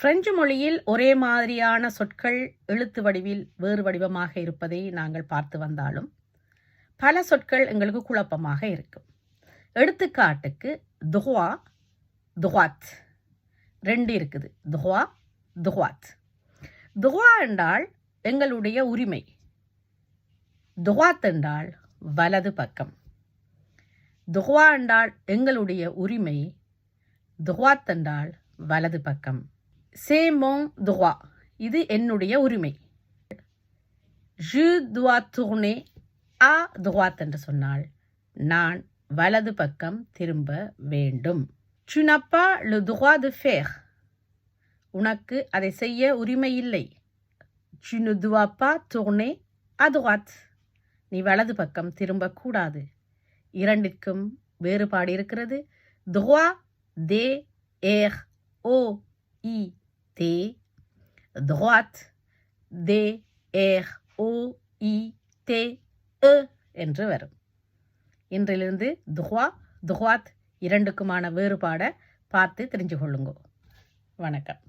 French மொழியில் ஒரே மாதிரியான சொற்கள் எழுத்து வடிவில் வேறு வடிவமாக இருப்பதை நாங்கள் பார்த்து வந்தாலும் பல சொற்கள் எங்களுக்கு குழப்பமாக இருக்கும். எடுத்துக்காட்டுக்கு துஹ்வா துஹாத் ரெண்டு இருக்குது. துஹ்வா துஹாத் துஹ்வா என்றால் எங்களுடைய உரிமை. துஹாத் என்றால் வலது பக்கம். துஹ்வா என்றால் எங்களுடைய உரிமை. துஹாத் என்றால் வலது பக்கம். சேமோங் துவா இது என்னுடைய உரிமை. ஜு துவா tourner ஆ துவாத் என்று சொன்னால் நான் வலது பக்கம் திரும்ப வேண்டும். சுனப்பா லு துவா து ஃபேர் உனக்கு அதை செய்ய உரிமை இல்லை. சுனு துவாப்பா dois அதுவாத் நீ வலது பக்கம் திரும்பக்கூடாது இரண்டிற்கும் வேறுபாடு இருக்கிறது. துவா தே ஏர் ஓ இ t droite d r o i t e என்று வரும். இன்றிலிருந்து துவா துஹ்வாத் இரண்டுக்குமான வேறுபாடை பார்த்து தெரிஞ்சு கொள்ளுங்க வணக்கம்.